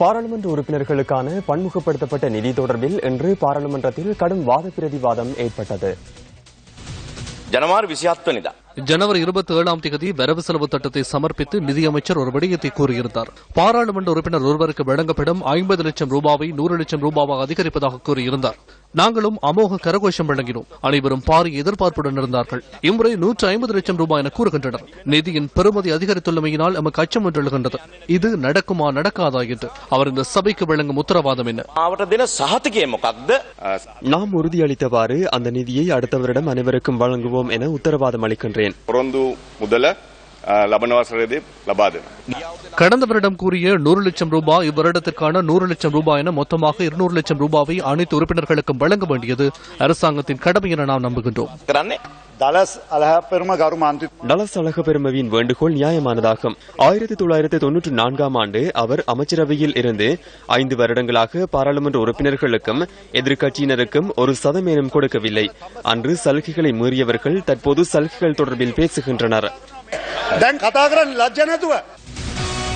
பாராளுமன்ற உறுப்பினர்களுக்கான பன்முகப்படுத்தப்பட்ட நிதி தொடர்பில் இன்று பாராளுமன்றத்தில் கடும் வாத பிரதிவாதம் ஏற்பட்டது ජනවාර් විසිහත්වනිදා. ஜனவரி இருபத்தி ஏழாம் தேதி வரவு செலவு திட்டத்தை சமர்ப்பித்து நிதியமைச்சர் ஒரு விடயத்தை கூறியிருந்தார் பாராளுமன்ற உறுப்பினர் ஒருவருக்கு வழங்கப்படும் ஐம்பது லட்சம் ரூபாவை நூறு லட்சம் ரூபாவாக அதிகரிப்பதாக கூறியிருந்தார் நாங்களும் அமோக கரகோஷம் வழங்கினோம். அனைவரும் பாரிய எதிர்பார்ப்புடன் இருந்தார்கள். இம்முறை நூற்று ஐம்பது லட்சம் ரூபாய் என கூறுகின்றனர். நிதியின் பெறுமதி அதிகரித்துள்ளமையினால் நமக்கு அச்சம் என்றெழுகின்றது இது நடக்குமா நடக்காதா என்று. அவர் இந்த சபைக்கு வழங்கும் உத்தரவாதம் என்ன? நாம் உறுதியளித்தவாறு அந்த நிதியை அடுத்தவரிடம் அனைவருக்கும் வழங்குவோம் என உத்தரவாதம் அளிக்கின்றேன். முதல லபனவாஸ் ரதீப் லபாது. கடந்த வருடம் கூறிய நூறு லட்சம் ரூபாய் இவ்வருடத்திற்கான நூறு லட்சம் ரூபாய் என மொத்தமாக இருநூறு லட்சம் ரூபாவை அனைத்து உறுப்பினர்களுக்கும் வழங்க வேண்டியது அரசாங்கத்தின் கடமை என நாம் நம்புகின்றோம். டலஸ் அழக பெருமவின் வேண்டுகோள் நியாயமானதாகும். ஆயிரத்தி தொள்ளாயிரத்தி தொன்னூற்றி நான்காம் ஆண்டு அவர் அமைச்சரவையில் இருந்து ஐந்து வருடங்களாக பாராளுமன்ற உறுப்பினர்களுக்கும் எதிர்க்கட்சியினருக்கும் ஒரு சதமேனம் கொடுக்கவில்லை. அன்று சலுகைகளை மீறியவர்கள் தற்போது சலுகைகள் தொடர்பில் பேசுகின்றனர். දැන් කතා කරන්න ලජ්ජ නැතුව.